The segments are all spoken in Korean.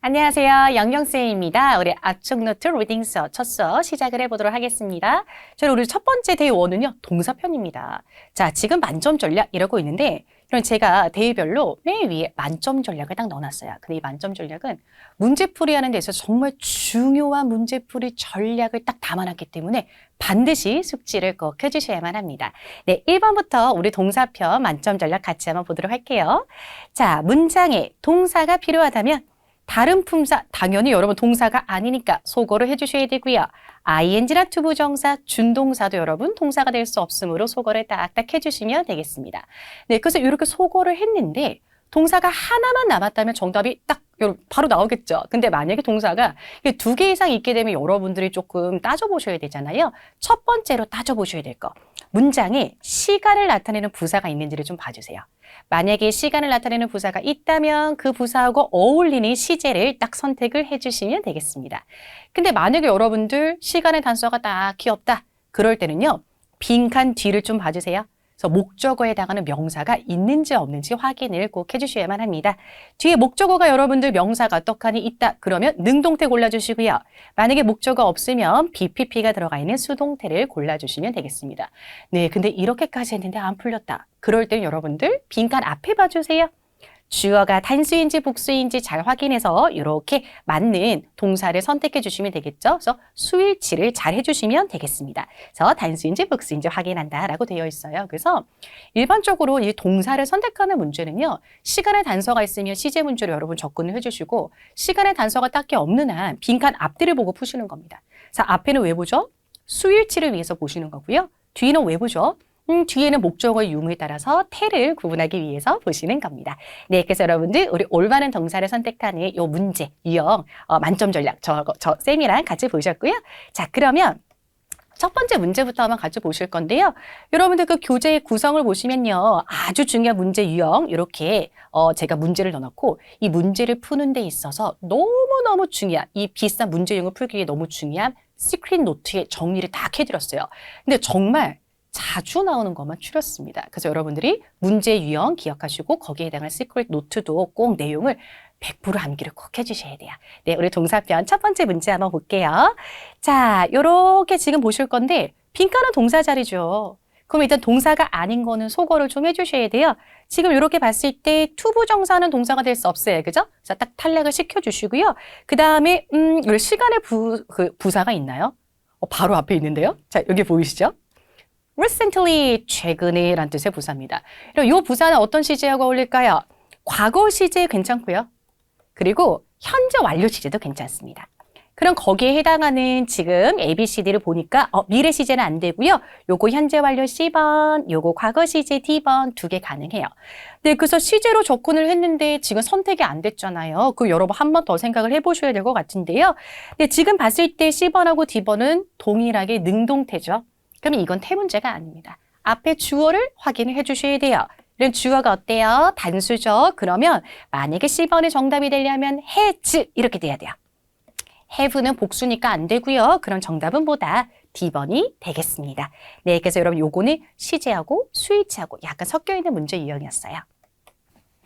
안녕하세요. 영경쌤입니다. 우리 압축노트 리딩 수업 첫 수업 시작을 해보도록 하겠습니다. 저희 우리 첫 번째 대회 원은요, 동사편입니다. 자, 지금 만점 전략 이러고 있는데, 그럼 제가 대회별로 맨 위에 만점 전략을 딱 넣어놨어요. 근데 이 만점 전략은 문제풀이 하는 데서 정말 중요한 문제풀이 전략을 딱 담아놨기 때문에 반드시 숙지를 꼭 해주셔야만 합니다. 네, 1번부터 우리 동사편 만점 전략 같이 한번 보도록 할게요. 자, 문장에 동사가 필요하다면 다른 품사, 당연히 여러분 동사가 아니니까 소거를 해주셔야 되고요. ing나 투부정사, 준동사도 여러분 동사가 될 수 없으므로 소거를 딱딱 해주시면 되겠습니다. 네, 그래서 이렇게 소거를 했는데 동사가 하나만 남았다면 정답이 딱 바로 나오겠죠. 근데 만약에 동사가 두 개 이상 있게 되면 여러분들이 조금 따져보셔야 되잖아요. 첫 번째로 따져보셔야 될 거. 문장에 시간을 나타내는 부사가 있는지를 좀 봐주세요. 만약에 시간을 나타내는 부사가 있다면 그 부사하고 어울리는 시제를 딱 선택을 해주시면 되겠습니다. 근데 만약에 여러분들 시간의 단서가 딱히 없다. 그럴 때는요. 빈칸 뒤를 좀 봐주세요. 그래서 목적어에 해당하는 명사가 있는지 없는지 확인을 꼭 해주셔야만 합니다. 뒤에 목적어가 여러분들 명사가 떡하니 있다. 그러면 능동태 골라주시고요. 만약에 목적어 없으면 BPP가 들어가 있는 수동태를 골라주시면 되겠습니다. 네, 근데 이렇게까지 했는데 안 풀렸다. 그럴 땐 여러분들 빈칸 앞에 봐주세요. 주어가 단수인지 복수인지 잘 확인해서 이렇게 맞는 동사를 선택해 주시면 되겠죠. 그래서 수일치를 잘 해주시면 되겠습니다. 그래서 단수인지 복수인지 확인한다라고 되어 있어요. 그래서 일반적으로 이 동사를 선택하는 문제는요. 시간의 단서가 있으면 시제 문제로 여러분 접근을 해주시고 시간의 단서가 딱히 없는 한 빈칸 앞뒤를 보고 푸시는 겁니다. 자, 앞에는 왜 보죠? 수일치를 위해서 보시는 거고요. 뒤는 왜 보죠? 음, 뒤에는 목적어의 유무에 따라서 태를 구분하기 위해서 보시는 겁니다. 네, 그래서 여러분들 우리 올바른 동사를 선택하는 요 문제, 유형 어, 만점 전략 저, 저 쌤이랑 같이 보셨고요. 자, 그러면 첫 번째 문제부터 한번 같이 보실 건데요. 여러분들 그 교재의 구성을 보시면요. 아주 중요한 문제 유형 이렇게 어 제가 문제를 넣어놓고 이 문제를 푸는 데 있어서 너무너무 중요한 이 비싼 문제 유형을 풀기 위해 너무 중요한 시크릿 노트에 정리를 다 해드렸어요. 근데 정말 자주 나오는 것만 추렸습니다. 그래서 여러분들이 문제 유형 기억하시고 거기에 해당할 시크릿 노트도 꼭 내용을 100% 암기를 꼭 해주셔야 돼요. 네, 우리 동사편 첫 번째 문제 한번 볼게요. 자, 요렇게 지금 보실 건데 빈칸은 동사 자리죠. 그럼 일단 동사가 아닌 거는 소거를 좀 해주셔야 돼요. 지금 이렇게 봤을 때 투부 정사는 동사가 될 수 없어요. 그죠? 자, 딱 탈락을 시켜주시고요. 그 다음에, 음, 요 시간의 부, 그 부사가 있나요? 어, 바로 앞에 있는데요. 자, 여기 보이시죠? Recently 최근에 라는 뜻의 부사입니다. 이 부사는 어떤 시제하고 어울릴까요? 과거 시제 괜찮고요. 그리고 현재 완료 시제도 괜찮습니다. 그럼 거기에 해당하는 지금 ABCD를 보니까 어, 미래 시제는 안 되고요. 요거 현재 완료 C번, 요거 과거 시제 D번 두 개 가능해요. 네, 그래서 시제로 접근을 했는데 지금 선택이 안 됐잖아요. 그 여러분 한 번 더 생각을 해보셔야 될 것 같은데요. 네, 지금 봤을 때 C번하고 D번은 동일하게 능동태죠. 그러면 이건 태 문제가 아닙니다. 앞에 주어를 확인을 해주셔야 돼요. 이런 주어가 어때요? 단수죠. 그러면 만약에 C번의 정답이 되려면 has 이렇게 돼야 돼요. have는 복수니까 안 되고요. 그럼 정답은 뭐다? D번이 되겠습니다. 네, 그래서 여러분 요거는 시제하고 스위치하고 약간 섞여 있는 문제 유형이었어요.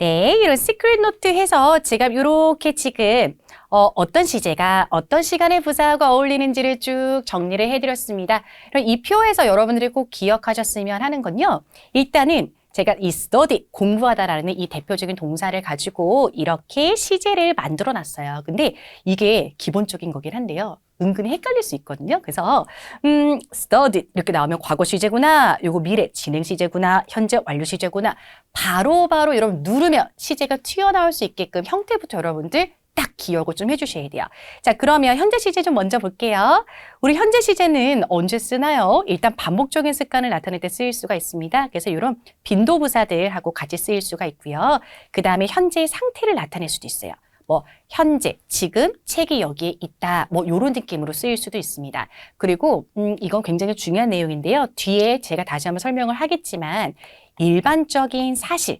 네, 이런 시크릿 노트 해서 제가 이렇게 지금 어, 어떤 시제가 어떤 시간의 부사하고 어울리는지를 쭉 정리를 해드렸습니다. 그럼 이 표에서 여러분들이 꼭 기억하셨으면 하는 건요. 일단은 제가 이 study, 공부하다라는 이 대표적인 동사를 가지고 이렇게 시제를 만들어 놨어요. 근데 이게 기본적인 거긴 한데요. 은근히 헷갈릴 수 있거든요. 그래서 음, study 이렇게 나오면 과거 시제구나, 요거 미래 진행 시제구나, 현재 완료 시제구나. 바로바로 바로 여러분 누르면 시제가 튀어나올 수 있게끔 형태부터 여러분들 딱 기억을 좀 해주셔야 돼요. 자, 그러면 현재 시제 좀 먼저 볼게요. 우리 현재 시제는 언제 쓰나요? 일단 반복적인 습관을 나타낼 때 쓰일 수가 있습니다. 그래서 이런 빈도부사들하고 같이 쓰일 수가 있고요. 그 다음에 현재의 상태를 나타낼 수도 있어요. 뭐 현재, 지금, 책이 여기에 있다. 뭐 이런 느낌으로 쓰일 수도 있습니다. 그리고 음, 이건 굉장히 중요한 내용인데요. 뒤에 제가 다시 한번 설명을 하겠지만 일반적인 사실,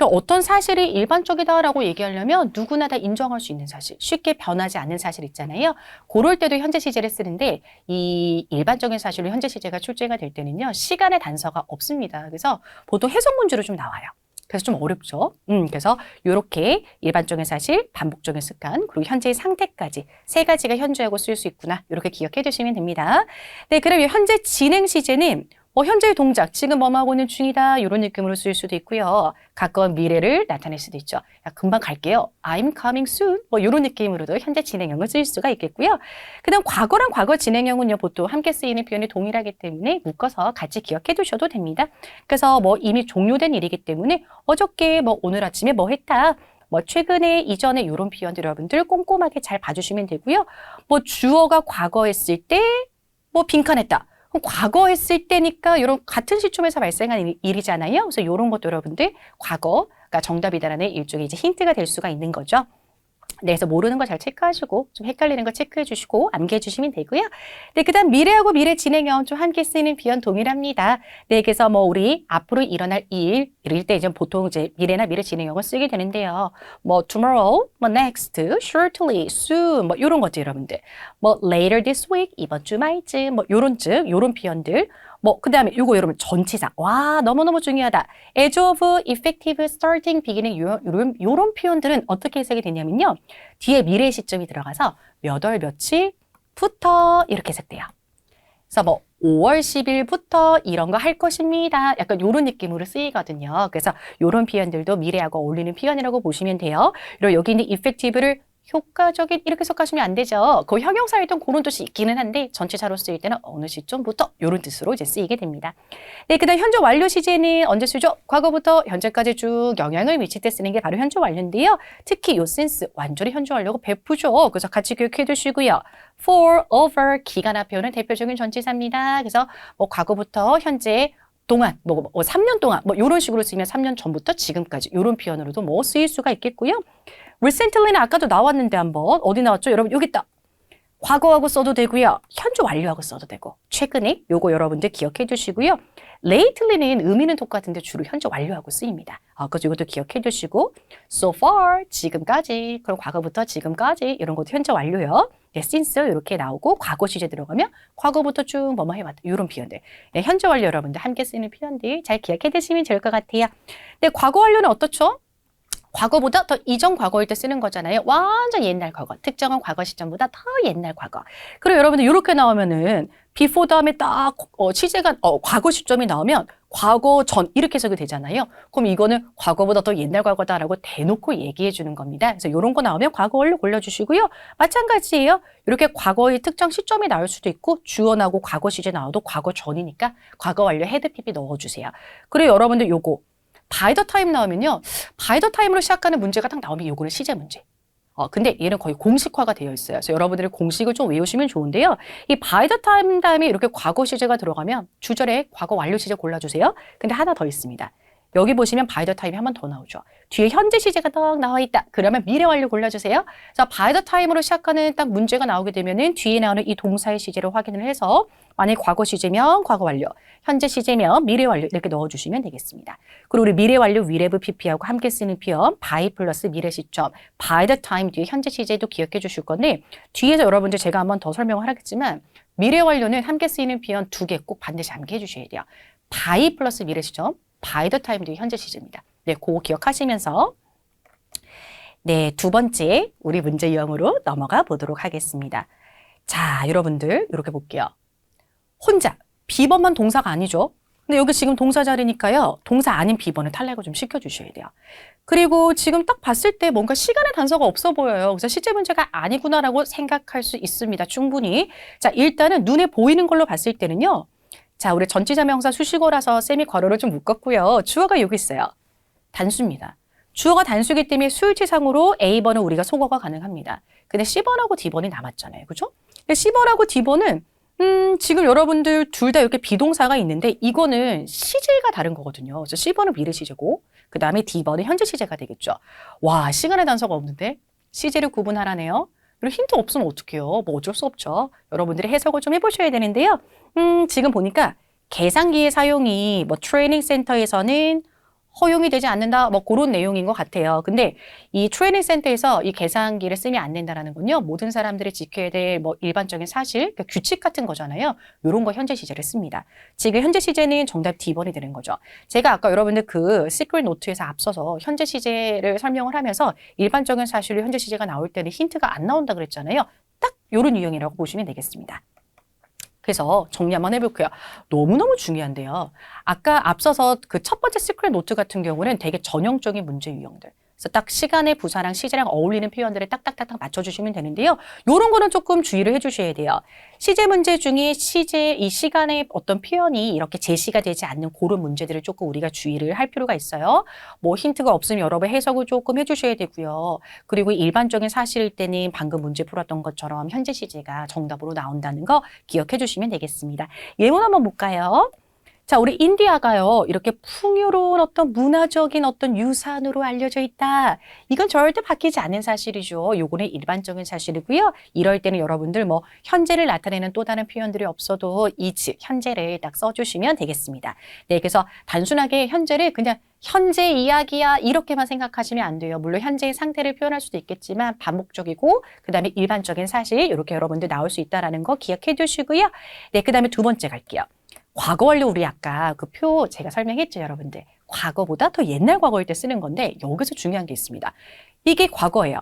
어떤 사실이 일반적이다라고 얘기하려면 누구나 다 인정할 수 있는 사실, 쉽게 변하지 않는 사실 있잖아요. 그럴 때도 현재 시제를 쓰는데 이 일반적인 사실로 현재 시제가 출제가 될 때는요. 시간의 단서가 없습니다. 그래서 보통 해석 문제로 좀 나와요. 그래서 좀 어렵죠. 음, 그래서 이렇게 일반적인 사실, 반복적인 습관, 그리고 현재의 상태까지 세 가지가 현재하고 쓸 수 있구나. 이렇게 기억해 주시면 됩니다. 네, 그럼 현재 진행 시제는 뭐 현재의 동작, 지금 뭐뭐 하고 있는 중이다. 이런 느낌으로 쓸 수도 있고요. 가까운 미래를 나타낼 수도 있죠. 야, 금방 갈게요. I'm coming soon. 뭐 이런 느낌으로도 현재 진행형을 쓸 수가 있겠고요. 그다음 과거랑 과거 진행형은요. 보통 함께 쓰이는 표현이 동일하기 때문에 묶어서 같이 기억해 두셔도 됩니다. 그래서 뭐 이미 종료된 일이기 때문에 어저께 뭐 오늘 아침에 뭐 했다. 뭐 최근에 이전에 이런 표현들 여러분들 꼼꼼하게 잘 봐주시면 되고요. 뭐 주어가 과거 했을 때 뭐 빈칸했다. 과거 했을 때니까 이런 같은 시점에서 발생한 일- 일이잖아요. 그래서 이런 것도 여러분들 과거가 정답이다라는 일종의 이제 힌트가 될 수가 있는 거죠. 네, 그래서 모르는 거 잘 체크하시고 좀 헷갈리는 거 체크해 주시고 암기해 주시면 되고요. 네, 그다음 미래하고 미래 진행형 좀 함께 쓰이는 비연 동일합니다. 네, 그래서 뭐 우리 앞으로 일어날 일 이럴 때 이제 보통 이제 미래나 미래 진행형을 쓰게 되는데요. 뭐 tomorrow, 뭐 next, shortly, soon 뭐 이런 것들 여러분들. 뭐 later this week 이번 주 말쯤 뭐 요런 즉 요런 표현들 뭐 그다음에 요거 여러분 전치사 와 너무너무 중요하다 as of effective starting beginning 요, 요런 요런 표현들은 어떻게 해석이 되냐면요 뒤에 미래 시점이 들어가서 몇 월 며칠부터 이렇게 해석돼요 그래서 뭐 5월 10일부터 이런 거 할 것입니다. 약간 요런 느낌으로 쓰이거든요. 그래서 요런 표현들도 미래하고 어울리는 표현이라고 보시면 돼요. 그리고 여기 있는 effective를 효과적인 이렇게 해석하시면 안 되죠. 그 형용사일동 그런 뜻이 있기는 한데 전체사로 쓰일 때는 어느 시점부터 이런 뜻으로 이제 쓰이게 됩니다. 네, 그다음 현재 완료 시제는 언제 쓰죠? 과거부터 현재까지 쭉 영향을 미칠 때 쓰는 게 바로 현재 완료인데요. 특히 요 센스 완전히 현재 완료고 베푸죠. 그래서 같이 기억해 두시고요. for, over 기간 앞표현은 대표적인 전치사입니다. 그래서 뭐 과거부터 현재 동안 뭐, 뭐 3년 동안 뭐 이런 식으로 쓰면 3년 전부터 지금까지 이런 표현으로도 뭐 쓰일 수가 있겠고요. Recently는 아까도 나왔는데 한번 어디 나왔죠? 여러분 여기 있다. 과거하고 써도 되고요. 현재 완료하고 써도 되고 최근에 요거 여러분들 기억해 두시고요. lately는 의미는 똑같은데 주로 현재 완료하고 쓰입니다. 아, 그래서 이것도 기억해 두시고 so far 지금까지 그럼 과거부터 지금까지 이런 것도 현재 완료요. 네, since 이렇게 나오고 과거 시제 들어가면 과거부터 쭉 뭐뭐 해왔다 이런 표현들 네, 현재 완료 여러분들 함께 쓰는 표현들 잘 기억해 두시면 좋을 것 같아요. 네, 과거 완료는 어떻죠? 과거보다 더 이전 과거일 때 쓰는 거잖아요. 완전 옛날 과거. 특정한 과거 시점보다 더 옛날 과거. 그리고 여러분들 이렇게 나오면은 before 다음에 딱 어, 시제가 어, 과거 시점이 나오면 과거 전 이렇게 해석이 되잖아요. 그럼 이거는 과거보다 더 옛날 과거다라고 대놓고 얘기해 주는 겁니다. 그래서 이런 거 나오면 과거 완료 골라주시고요. 마찬가지예요. 이렇게 과거의 특정 시점이 나올 수도 있고 주어나고 과거 시제 나와도 과거 전이니까 과거 완료 헤드 핍이 넣어주세요. 그리고 여러분들 요거 by the time 나오면요. by the time으로 시작하는 문제가 딱 나오면 요거는 시제 문제. 어, 근데 얘는 거의 공식화가 되어 있어요. 그래서 여러분들이 공식을 좀 외우시면 좋은데요. 이 by the time 다음에 이렇게 과거 시제가 들어가면 주절에 과거 완료 시제 골라주세요. 근데 하나 더 있습니다. 여기 보시면 the time이 한 번 더 나오죠. 뒤에 현재 시제가 딱 나와 있다. 그러면 미래 완료 골라주세요. 자, the time으로 시작하는 딱 문제가 나오게 되면은 뒤에 나오는 이 동사의 시제를 확인을 해서 만약 과거 시제면 과거 완료, 현재 시제면 미래 완료 이렇게 넣어주시면 되겠습니다. 그리고 우리 미래 완료 위레브 PP하고 함께 쓰는 표현 by 플러스 미래 시점, by the time 뒤에 현재 시제도 기억해 주실 건데 뒤에서 여러분들 제가 한번 더 설명을 하겠지만 미래 완료는 함께 쓰이는 표현 두 개 꼭 반드시 암기해 주셔야 돼요. by 플러스 미래 시점, the time 뒤에 현재 시제입니다. 네, 그거 기억하시면서 네, 두 번째 우리 문제 유형으로 넘어가 보도록 하겠습니다. 자, 여러분들 이렇게 볼게요. 혼자 비번만 동사가 아니죠. 근데 여기 지금 동사 자리니까요. 동사 아닌 비번을 탈락을 좀 시켜주셔야 돼요. 그리고 지금 딱 봤을 때 뭔가 시간의 단서가 없어 보여요. 그래서 실제 문제가 아니구나라고 생각할 수 있습니다. 충분히. 자, 일단은 눈에 보이는 걸로 봤을 때는요. 자, 우리 전치사 명사 수식어라서 쌤이 괄호를 좀 묶었고요. 주어가 여기 있어요. 단수입니다. 주어가 단수기 때문에 수일치상으로 A번은 우리가 소거가 가능합니다. 근데 C번하고 D번이 남았잖아요. 그죠? C번하고 D번은 음, 지금 여러분들 둘 다 이렇게 비동사가 있는데 이거는 시제가 다른 거거든요. 그래서 C번은 미래 시제고 그 다음에 D번은 현재 시제가 되겠죠. 와, 시간의 단서가 없는데 시제를 구분하라네요. 그리고 힌트 없으면 어떡해요? 뭐 어쩔 수 없죠. 여러분들이 해석을 좀 해보셔야 되는데요. 음, 지금 보니까 계산기의 사용이 뭐 트레이닝 센터에서는 허용이 되지 않는다. 뭐 그런 내용인 것 같아요. 근데 이 트레이닝 센터에서 이 계산기를 쓰면 안 된다라는 건요. 모든 사람들이 지켜야 될 뭐 일반적인 사실, 그러니까 규칙 같은 거잖아요. 요런 거 현재 시제를 씁니다. 지금 현재 시제는 정답 D번이 되는 거죠. 제가 아까 여러분들 그 시크릿 노트에서 앞서서 현재 시제를 설명을 하면서 일반적인 사실로 현재 시제가 나올 때는 힌트가 안 나온다 그랬잖아요. 딱 요런 유형이라고 보시면 되겠습니다. 그래서 정리 한번 해볼게요. 너무너무 중요한데요. 아까 앞서서 그 첫 번째 시크릿 노트 같은 경우는 되게 전형적인 문제 유형들. 그래서 딱 시간의 부사랑 시제랑 어울리는 표현들을 딱딱딱딱 맞춰주시면 되는데요. 요런 거는 조금 주의를 해주셔야 돼요. 시제 문제 중에 시제, 이 시간의 어떤 표현이 이렇게 제시가 되지 않는 그런 문제들을 조금 우리가 주의를 할 필요가 있어요. 뭐 힌트가 없으면 여러 번 해석을 조금 해주셔야 되고요. 그리고 일반적인 사실일 때는 방금 문제 풀었던 것처럼 현재 시제가 정답으로 나온다는 거 기억해 주시면 되겠습니다. 예문 한번 볼까요? 자, 우리 인디아가요, 이렇게 풍요로운 어떤 문화적인 어떤 유산으로 알려져 있다. 이건 절대 바뀌지 않는 사실이죠. 요거는 일반적인 사실이고요. 이럴 때는 여러분들 뭐, 현재를 나타내는 또 다른 표현들이 없어도 이 즉, 현재를 딱 써주시면 되겠습니다. 네, 그래서 단순하게 현재를 그냥 현재 이야기야 이렇게만 생각하시면 안 돼요. 물론 현재의 상태를 표현할 수도 있겠지만 반복적이고 그다음에 일반적인 사실 이렇게 여러분들 나올 수 있다라는 거 기억해 두시고요. 네, 그다음에 두 번째 갈게요. 과거 완료 우리 아까 그 표 제가 설명했죠, 여러분들. 과거보다 더 옛날 과거일 때 쓰는 건데 여기서 중요한 게 있습니다. 이게 과거예요.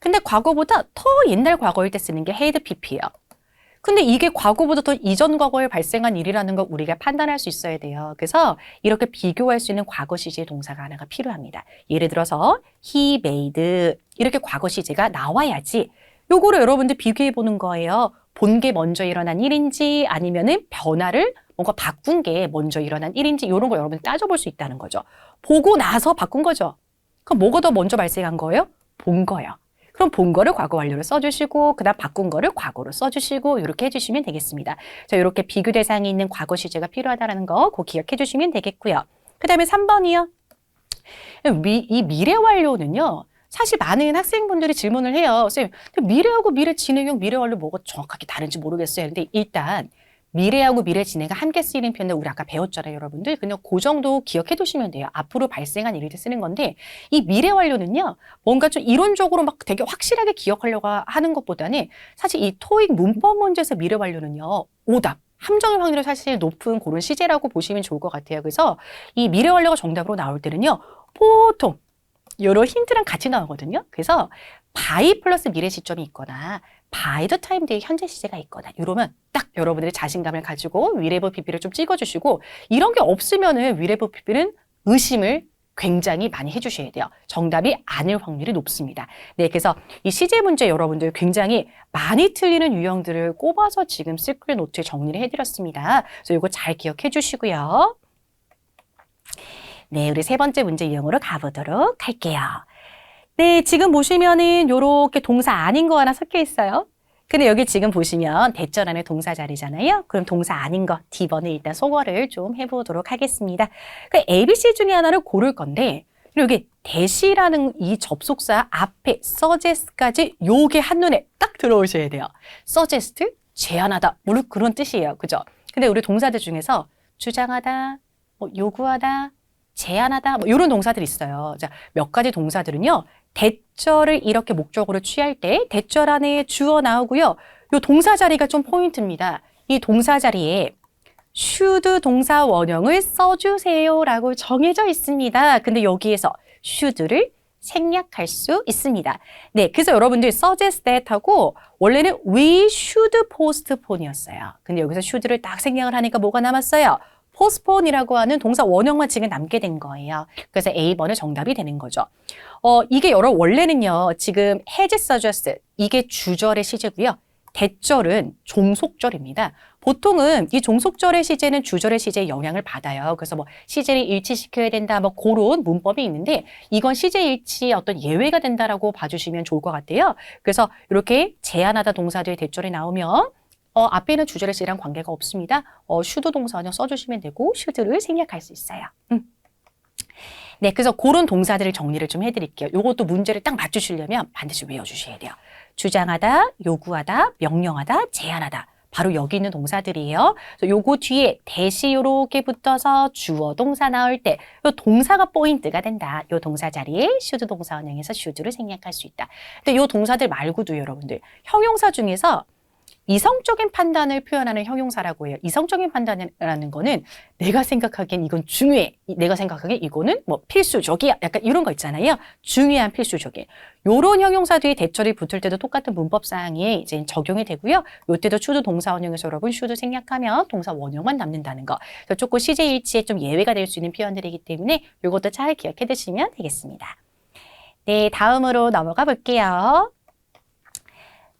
근데 과거보다 더 옛날 과거일 때 쓰는 게 헤이드 PP예요. 근데 이게 과거보다 더 이전 과거에 발생한 일이라는 걸 우리가 판단할 수 있어야 돼요. 그래서 이렇게 비교할 수 있는 과거 시제 동사가 하나가 필요합니다. 예를 들어서 he made 이렇게 과거 시제가 나와야지 요거를 여러분들 비교해 보는 거예요. 본 게 먼저 일어난 일인지 아니면은 변화를 뭔가 바꾼 게 먼저 일어난 일인지 이런 걸 여러분들 따져볼 수 있다는 거죠. 보고 나서 바꾼 거죠. 그럼 뭐가 더 먼저 발생한 거예요? 본 거예요. 그럼 본 거를 과거 완료로 써주시고 그다음 바꾼 거를 과거로 써주시고 이렇게 해주시면 되겠습니다. 자 이렇게 비교 대상이 있는 과거 시제가 필요하다는 거 꼭 기억해 주시면 되겠고요. 그 다음에 3번이요. 미, 이 미래 완료는요. 사실 많은 학생분들이 질문을 해요. 쌤, 미래하고 미래 진행형, 미래 완료 뭐가 정확하게 다른지 모르겠어요. 근데 일단 미래하고 미래 진행가 함께 쓰이는 표현들 우리 아까 배웠잖아요, 여러분들. 그냥 그 정도 기억해 두시면 돼요. 앞으로 발생한 일을 쓰는 건데 이 미래 완료는요. 뭔가 좀 이론적으로 막 되게 확실하게 기억하려고 하는 것보다는 사실 이 토익 문법 문제에서 미래 완료는요. 오답. 함정의 확률이 사실 높은 그런 시제라고 보시면 좋을 것 같아요. 그래서 이 미래 완료가 정답으로 나올 때는요. 보통 요런 힌트랑 같이 나오거든요. 그래서 바이 플러스 미래 시점이 있거나 by the time 뒤에 현재 시제가 있거나 이러면 딱 여러분들이 자신감을 가지고 위레브 PP를 좀 찍어주시고 이런 게 없으면은 위레브 PP는 의심을 굉장히 많이 해주셔야 돼요. 정답이 아닐 확률이 높습니다. 네, 그래서 이 시제 문제 여러분들 굉장히 많이 틀리는 유형들을 꼽아서 지금 시크릿 노트에 정리를 해드렸습니다. 그래서 이거 잘 기억해 주시고요. 네, 우리 세 번째 문제 유형으로 가보도록 할게요. 네, 지금 보시면은 요렇게 동사 아닌 거 하나 섞여 있어요. 근데 여기 지금 보시면 대절 안에 동사 자리잖아요. 그럼 동사 아닌 거 D번을 일단 소거를 좀 해보도록 하겠습니다. 그 ABC 중에 하나를 고를 건데 여기 대시라는 이 접속사 앞에 suggest까지 요게 한눈에 딱 들어오셔야 돼요. suggest, 제안하다, 물론 그런 뜻이에요. 그죠? 근데 우리 동사들 중에서 주장하다, 뭐 요구하다, 제안하다, 뭐 이런 동사들이 있어요. 자, 몇 가지 동사들은요. 대절을 이렇게 목적으로 취할 때 대절 안에 주어 나오고요. 요 동사 자리가 좀 포인트입니다. 이 동사 자리에 should 동사 원형을 써주세요라고 정해져 있습니다. 근데 여기에서 should를 생략할 수 있습니다. 네, 그래서 여러분들 suggest that 하고 원래는 we should postpone이었어요. 근데 여기서 should를 딱 생략을 하니까 뭐가 남았어요? Postpone이라고 하는 동사 원형만 지금 남게 된 거예요. 그래서 A번은 정답이 되는 거죠. 어, 이게 여러 원래는요. 지금 has suggest 이게 주절의 시제고요. 대절은 종속절입니다. 보통은 이 종속절의 시제는 주절의 시제에 영향을 받아요. 그래서 뭐 시제를 일치시켜야 된다, 뭐 그런 문법이 있는데 이건 시제 일치 어떤 예외가 된다라고 봐주시면 좋을 것 같아요. 그래서 이렇게 제안하다 동사들의 대절이 나오면 어, 앞에는 주절의 시랑 관계가 없습니다. 어, 슈드 동사 원형 써주시면 되고 슈드를 생략할 수 있어요. 음. 네, 그래서 그런 동사들을 정리를 좀 해드릴게요. 요것도 문제를 딱 맞추시려면 반드시 외워주셔야 돼요. 주장하다, 요구하다, 명령하다, 제안하다. 바로 여기 있는 동사들이에요. 그래서 요거 뒤에 대시 요렇게 붙어서 주어 동사 나올 때 요 동사가 포인트가 된다. 요 동사 자리에 should 동사 원형에서 should를 생략할 수 있다. 근데 요 동사들 말고도 여러분들 형용사 중에서 이성적인 판단을 표현하는 형용사라고 해요. 이성적인 판단이라는 거는 내가 생각하기엔 이건 중요해. 이- 내가 생각하기엔 이거는 뭐 필수적이야. 약간 이런 거 있잖아요. 중요한 필수적인. 요런 형용사 뒤에 대절이 붙을 때도 똑같은 문법 사항이 이제 적용이 되고요. 요때도 should 동사 원형에서 여러분 should 생략하면 동사 원형만 남는다는 거. 그래서 조금 시제 일치에 좀 예외가 될 수 있는 표현들이기 때문에 요것도 잘 기억해 두시면 되겠습니다. 네, 다음으로 넘어가 볼게요.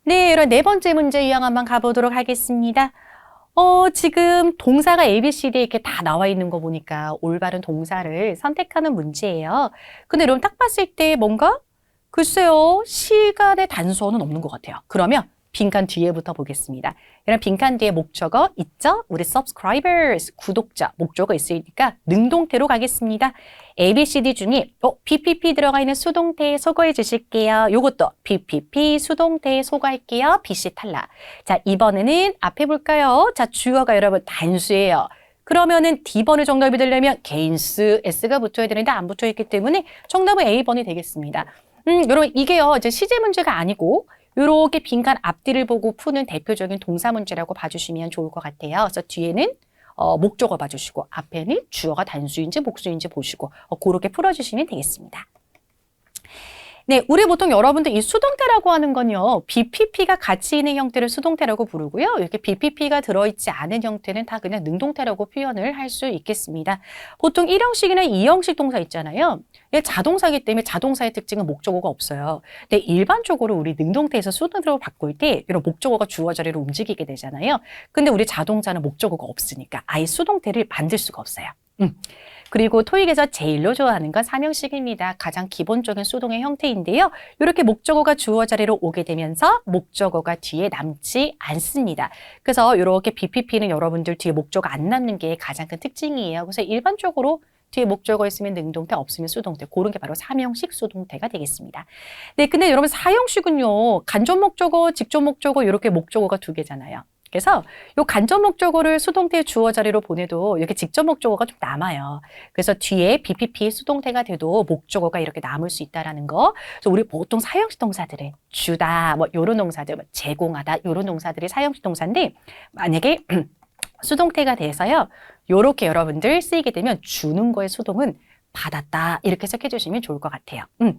네, 이런 네 번째 문제 유형 한번 가보도록 하겠습니다. 어, 지금 동사가 A, B, C, D 이렇게 다 나와 있는 거 보니까 올바른 동사를 선택하는 문제예요. 근데 여러분 딱 봤을 때 뭔가 글쎄요, 시간의 단서는 없는 것 같아요. 그러면 빈칸 뒤에부터 보겠습니다. 이런 빈칸 뒤에 목적어 있죠? 우리 subscribers, 구독자, 목적어 있으니까 능동태로 가겠습니다. A, B, C, D 중에 어, PPP 들어가 있는 수동태에 소거해 주실게요. 요것도 PPP 수동태에 소거할게요. BC 탈락. 자, 이번에는 앞에 볼까요? 자, 주어가 여러분 단수예요. 그러면은 D번을 정답이 되려면 개인스 S가 붙어야 되는데 안 붙어 있기 때문에 정답은 A번이 되겠습니다. 음, 여러분 이게요. 이제 시제 문제가 아니고 요렇게 빈칸 앞뒤를 보고 푸는 대표적인 동사 문제라고 봐주시면 좋을 것 같아요. 그래서 뒤에는 어, 목적어 봐주시고 앞에는 주어가 단수인지 복수인지 보시고 어, 그렇게 풀어주시면 되겠습니다. 네, 우리 보통 여러분들 이 수동태라고 하는 건요, BPP가 같이 있는 형태를 수동태라고 부르고요. 이렇게 BPP가 들어있지 않은 형태는 다 그냥 능동태라고 표현을 할 수 있겠습니다. 보통 1형식이나 2형식 동사 있잖아요. 얘 자동사기 때문에 자동사의 특징은 목적어가 없어요. 근데 일반적으로 우리 능동태에서 수동태로 바꿀 때 이런 목적어가 주어 자리로 움직이게 되잖아요. 근데 우리 자동차는 목적어가 없으니까 아예 수동태를 만들 수가 없어요. 음. 그리고 토익에서 제일로 좋아하는 건 삼형식입니다. 가장 기본적인 수동의 형태인데요. 이렇게 목적어가 주어 자리로 오게 되면서 목적어가 뒤에 남지 않습니다. 그래서 이렇게 BPP는 여러분들 뒤에 목적어 안 남는 게 가장 큰 특징이에요. 그래서 일반적으로 뒤에 목적어 있으면 능동태, 없으면 수동태. 그런 게 바로 삼형식 수동태가 되겠습니다. 네, 근데 여러분 사형식은요. 간접 목적어, 직접 목적어 이렇게 목적어가 두 개잖아요. 그래서 요 간접 목적어를 수동태 주어 자리로 보내도 이렇게 직접 목적어가 좀 남아요. 그래서 뒤에 BPP 수동태가 돼도 목적어가 이렇게 남을 수 있다라는 거. 그래서 우리 보통 사형식 동사들은 주다, 뭐 요런 동사들, 뭐 제공하다 요런 동사들이 사형식 동사인데 만약에 수동태가 돼서요. 요렇게 여러분들 쓰이게 되면 주는 거의 수동은 받았다 이렇게 해석해 주시면 좋을 것 같아요. 음.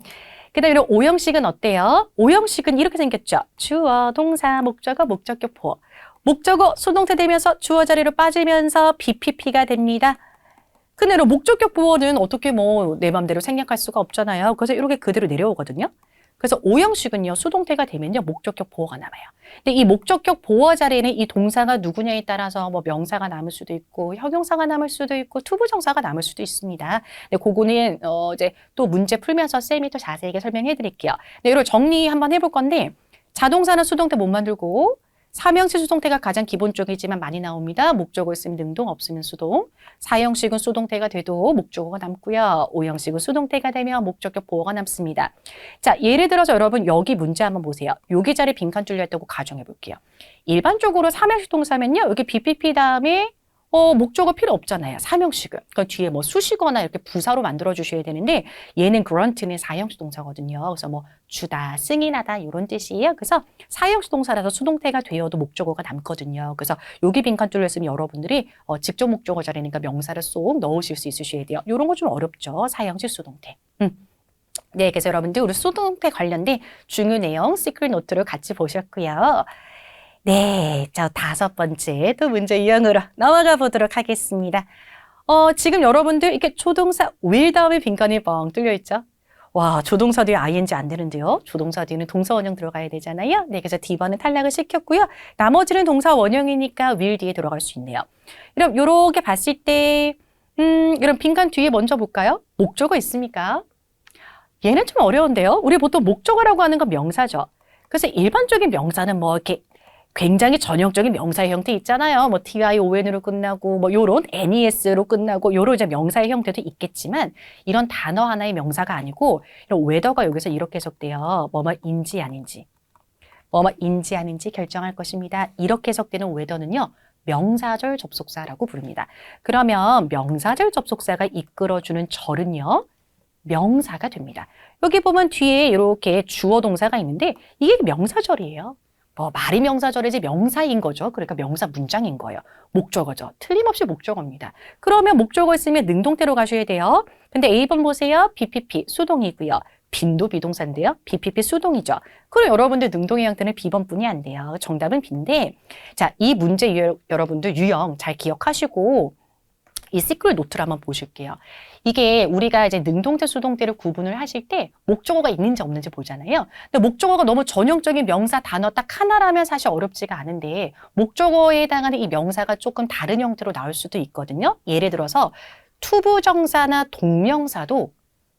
그다음에 오형식은 어때요? 오형식은 이렇게 생겼죠. 주어, 동사, 목적어, 목적격 보어. 목적어 수동태 되면서 주어 자리로 빠지면서 BPP가 됩니다. 이런 목적격 보어는 어떻게 뭐 내 맘대로 생략할 수가 없잖아요. 그래서 이렇게 그대로 내려오거든요. 그래서 오형식은요, 수동태가 되면요, 목적격 보어가 남아요. 근데 이 목적격 보어 자리에는 이 동사가 누구냐에 따라서 뭐 명사가 남을 수도 있고, 형용사가 남을 수도 있고, 투부정사가 남을 수도 있습니다. 근데 그거는, 어, 이제 또 문제 풀면서 쌤이 또 자세하게 설명해 드릴게요. 네, 이걸 정리 한번 해볼 건데, 자동사는 수동태 못 만들고, 삼형식 수동태가 가장 기본적이지만 많이 나옵니다. 목적어 있으면 능동, 없으면 수동. 사형식은 수동태가 돼도 목적어가 남고요. 오형식은 수동태가 되면 목적격 보어가 남습니다. 자, 예를 들어서 여러분 여기 문제 한번 보세요. 여기 자리 빈칸 뚫렸다고 가정해 볼게요. 일반적으로 삼형식 동사면요. 여기 BPP 다음에 어, 목적어 필요 없잖아요. 삼형식은. 그러니까 뒤에 뭐 수식어나 이렇게 부사로 만들어 주셔야 되는데 얘는 그런트는 사형식 동사거든요. 그래서 뭐 주다, 승인하다 이런 뜻이에요. 그래서 사형식 동사라서 수동태가 되어도 목적어가 남거든요. 그래서 여기 빈칸 뚫렸으면 여러분들이 어, 직접 목적어 자리니까 명사를 쏙 넣으실 수 있으셔야 돼요. 이런 거 좀 어렵죠. 사형식 수동태. 음. 네, 그래서 여러분들 우리 수동태 관련된 중요 내용 시크릿 노트를 같이 보셨고요. 네, 저 다섯 번째 또 문제 유형으로 넘어가 보도록 하겠습니다. 어, 지금 여러분들 이렇게 조동사 will 다음에 빈칸이 뻥 뚫려 있죠? 와, 조동사 뒤에 ing 안 되는데요. 조동사 뒤에는 동사 원형 들어가야 되잖아요. 네, 그래서 D번은 탈락을 시켰고요. 나머지는 동사 원형이니까 will 뒤에 들어갈 수 있네요. 그럼 요렇게 봤을 때, 음, 이런 빈칸 뒤에 먼저 볼까요? 목적어 있습니까? 얘는 좀 어려운데요. 우리 보통 목적어라고 하는 건 명사죠. 그래서 일반적인 명사는 뭐 이렇게 굉장히 전형적인 명사의 형태 있잖아요. 뭐 TION으로 끝나고 뭐 요런 NES로 끝나고 요런 이제 명사의 형태도 있겠지만 이런 단어 하나의 명사가 아니고 이런 웨더가 여기서 이렇게 해석돼요. 뭐뭐인지 아닌지. 뭐뭐인지 아닌지 결정할 것입니다. 이렇게 해석되는 whether는요. 명사절 접속사라고 부릅니다. 그러면 명사절 접속사가 이끌어주는 절은요. 명사가 됩니다. 여기 보면 뒤에 이렇게 주어 동사가 있는데 이게 명사절이에요. 뭐 말이 명사절이지 명사인 거죠. 그러니까 명사 문장인 거예요. 목적어죠. 틀림없이 목적어입니다. 그러면 목적어 있으면 능동태로 가셔야 돼요. 근데 A번 보세요. BPP 수동이고요. 빈도 비동사인데요. BPP 수동이죠. 그럼 여러분들 능동의 형태는 B번뿐이 안 돼요. 정답은 B인데 자, 이 문제 유, 여러분들 유형 잘 기억하시고 이 시크릿 노트를 한번 보실게요. 이게 우리가 이제 능동태, 수동태를 구분을 하실 때 목적어가 있는지 없는지 보잖아요. 근데 목적어가 너무 전형적인 명사 단어 딱 하나라면 사실 어렵지가 않은데 목적어에 해당하는 이 명사가 조금 다른 형태로 나올 수도 있거든요. 예를 들어서 투부정사나 동명사도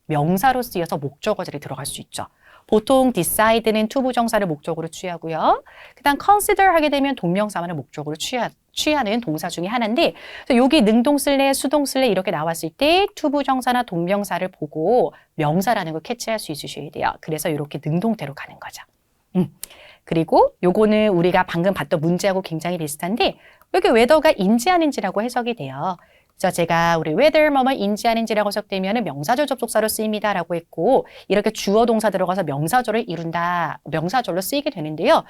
명사로 쓰여서 목적어 자리에 들어갈 수 있죠. 보통 decide는 투부 정사를 목적으로 취하고요. 그다음 consider 하게 되면 동명사만을 목적으로 취하, 취하는 동사 중에 하나인데 여기 능동 쓸래, 수동 쓸래 이렇게 나왔을 때 투부 정사나 동명사를 보고 명사라는 걸 캐치할 수 있으셔야 돼요. 그래서 이렇게 능동태로 가는 거죠. 음. 그리고 요거는 우리가 방금 봤던 문제하고 굉장히 비슷한데 여기 whether가 인지하는지라고 해석이 돼요. 그래서 제가 우리 whether 뭐뭐 인지하는지라고 해석되면 명사절 접속사로 쓰입니다라고 했고 이렇게 주어 동사 들어가서 명사절을 이룬다 명사절로 쓰이게 되는데요.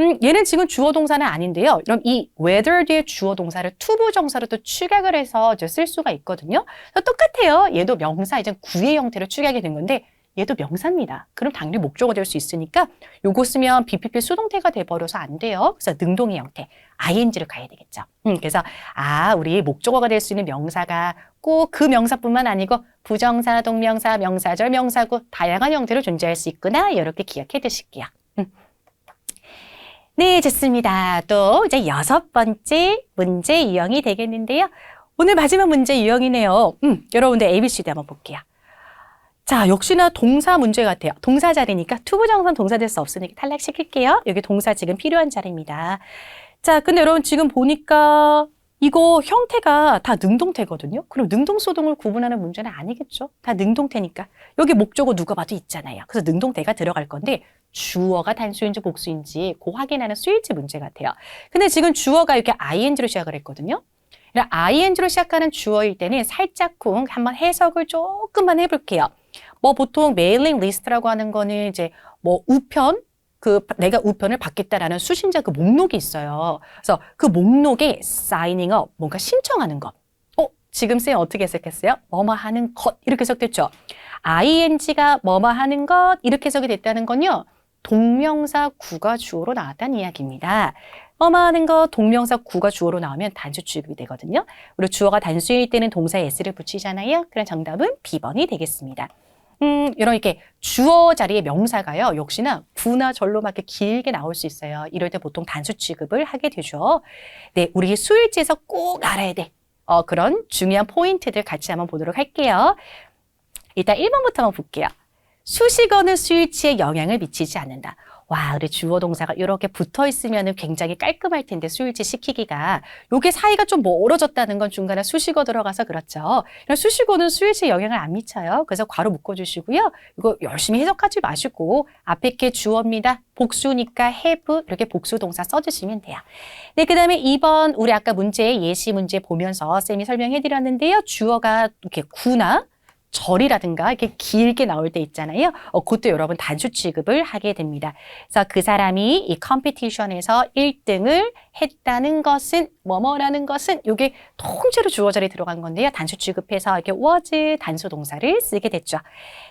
음, 얘는 지금 주어 동사는 아닌데요. 그럼 이 whether 뒤에 주어 동사를 투부 정사로 또 축약을 해서 이제 쓸 수가 있거든요. 똑같아요. 얘도 명사 이제 구의 형태로 축약이 된 건데 얘도 명사입니다. 그럼 당연히 목적어 될 수 있으니까 요거 쓰면 BPP 수동태가 돼버려서 안 돼요. 그래서 능동의 형태 ing를 가야 되겠죠. 음, 그래서 아 우리 목적어가 될 수 있는 명사가 꼭 그 명사뿐만 아니고 부정사, 동명사, 명사절, 명사구 다양한 형태로 존재할 수 있구나 이렇게 기억해 두실게요. 음. 네, 좋습니다. 또 이제 여섯 번째 문제 유형이 되겠는데요. 오늘 마지막 문제 유형이네요. 음, 여러분들 ABCD 한번 볼게요. 자, 역시나 동사 문제 같아요. 동사 자리니까 투부정선 동사 될 수 없으니까 탈락시킬게요. 여기 동사 지금 필요한 자리입니다. 자, 근데 여러분 지금 보니까 이거 형태가 다 능동태거든요. 그럼 능동소동을 구분하는 문제는 아니겠죠? 다 능동태니까. 여기 목적어 누가 봐도 있잖아요. 그래서 능동태가 들어갈 건데 주어가 단수인지 복수인지 그 확인하는 스위치 문제 같아요. 근데 지금 주어가 이렇게 ing로 시작을 했거든요. ing로 시작하는 주어일 때는 살짝쿵 한번 해석을 조금만 해볼게요. 뭐 보통 메일링 리스트라고 하는 거는 이제 뭐 우편 그 내가 우편을 받겠다라는 수신자 그 목록이 있어요. 그래서 그 목록에 signing up 뭔가 신청하는 것. 어, 지금 쌤 어떻게 해석했어요? 뭐뭐 하는 것 이렇게 해석됐죠. ing가 뭐뭐 하는 것 이렇게 해석이 됐다는 건요. 동명사 구가 주어로 나왔다는 이야기입니다. 뭐뭐 하는 것 동명사 구가 주어로 나오면 단수 취급이 되거든요. 그리고 주어가 단수일 때는 동사에 s를 붙이잖아요. 그럼 정답은 B번이 되겠습니다. 음, 이런 이렇게 주어 자리의 명사가요. 역시나 구나 절로 막 이렇게 길게 나올 수 있어요. 이럴 때 보통 단수 취급을 하게 되죠. 네, 우리 수일지에서 꼭 알아야 돼. 어, 그런 중요한 포인트들 같이 한번 보도록 할게요. 일단 1번부터 한번 볼게요. 수식어는 수일치에 영향을 미치지 않는다. 와, 우리 주어 동사가 이렇게 붙어 있으면 굉장히 깔끔할 텐데 수일치 시키기가 요게 사이가 좀 멀어졌다는 건 중간에 수식어 들어가서 그렇죠. 수식어는 수일치에 영향을 안 미쳐요. 그래서 괄호 묶어 주시고요. 이거 열심히 해석하지 마시고 앞에 게 주어입니다. 복수니까 have 이렇게 복수 동사 써 주시면 돼요. 네, 그 다음에 2번 우리 아까 문제 예시 문제 보면서 쌤이 설명해 드렸는데요. 주어가 이렇게 구나 절이라든가 이렇게 길게 나올 때 있잖아요. 어, 그것도 여러분 단수 취급을 하게 됩니다. 그래서 그 사람이 이 컴피티션에서 1등을 했다는 것은 뭐뭐라는 것은 이게 통째로 주어 자리에 들어간 건데요. 단수 취급해서 이렇게 was 단수 동사를 쓰게 됐죠.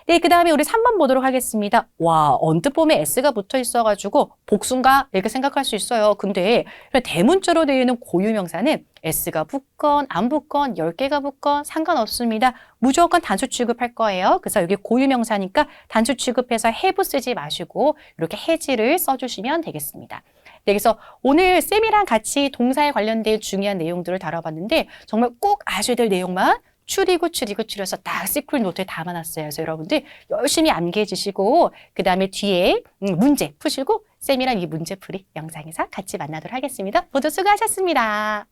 네, 그 다음에 우리 3번 보도록 하겠습니다. 와, 언뜻 보면 s가 붙어 있어 가지고 복수인가 이렇게 생각할 수 있어요. 근데 대문자로 되어 있는 고유 명사는 s가 붙건 안 붙건 10개가 붙건 상관없습니다. 무조건 단수 취급할 거예요. 그래서 여기 고유 명사니까 단수 취급해서 have 쓰지 마시고 이렇게 has를 써 주시면 되겠습니다. 네, 그래서 오늘 쌤이랑 같이 동사에 관련된 중요한 내용들을 다뤄봤는데 정말 꼭 아셔야 될 내용만 추리고 추리고 추려서 딱 시크릿 노트에 담아놨어요. 그래서 여러분들 열심히 암기해 주시고 그 다음에 뒤에 음, 문제 푸시고 쌤이랑 이 문제 풀이 영상에서 같이 만나도록 하겠습니다. 모두 수고하셨습니다.